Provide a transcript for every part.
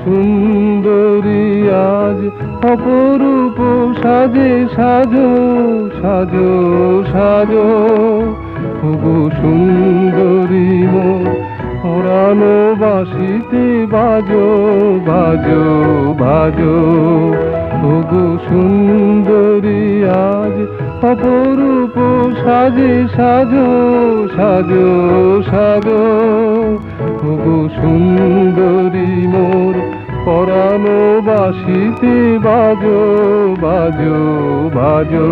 সুন্দরী আজ অপরূপ সাজে সাজো সাজো সাজো। খুব সুন্দরী মো বাসিতে বাজো বাজো বাজো। খুব সুন্দরী আজ অপরূপ সাজে সাজো সাজো সাজো। সুন্দরী মোর পরানো বাসিতে বাজো বাজো বাজো।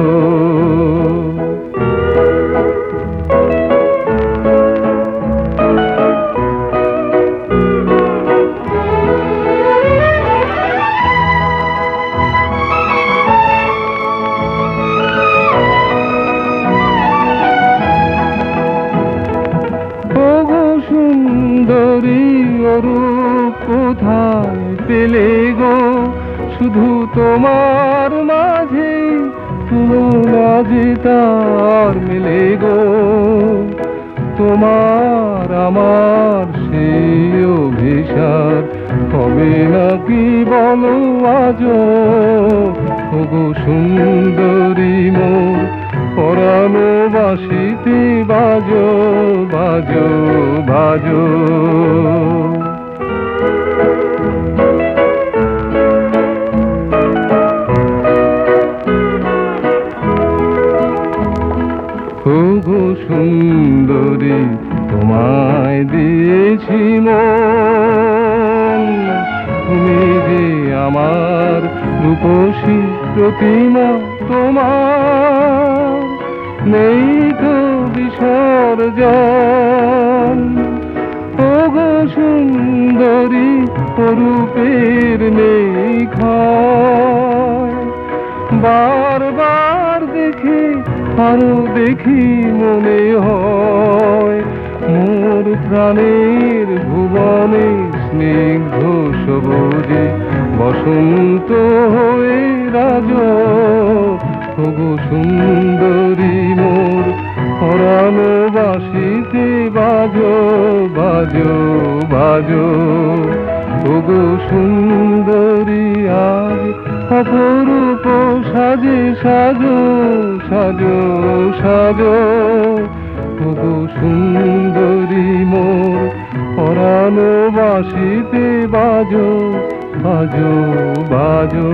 সুন্দরী অরূপ কোথায় পেলে গো? শুধু তোমার মাঝে তুলনা যে তার মেলে গো। তোমার আমার সেই অভিসার হবে নাকি বলো আজ ওগো সুন্দরী মোর পরানো বাসিতে বাজো বাজো বাজো। ওগো সুন্দরী, তোমায় দিয়েছি মন। তুমি যে আমার রূপসী প্রতিমা তোমার নেই তো বিসর্জন। ওগো সুন্দরী, অরূপের নেই ক্ষয় বারবার দেখে আরও দেখি মনে হয়। মোর প্রাণের ভুবনে স্নিগ্ধ সবুজে বসন্ত হয়ে রাজ। ওগো সুন্দরী মোর পরানো বাসিতে বাজো বাজো বাজো। ওগো অপরূপ সাজে সাজো সাজো সাজো। তবু সুন্দরী মোর পরানো বাসিতে বাজো বাজো বাজো।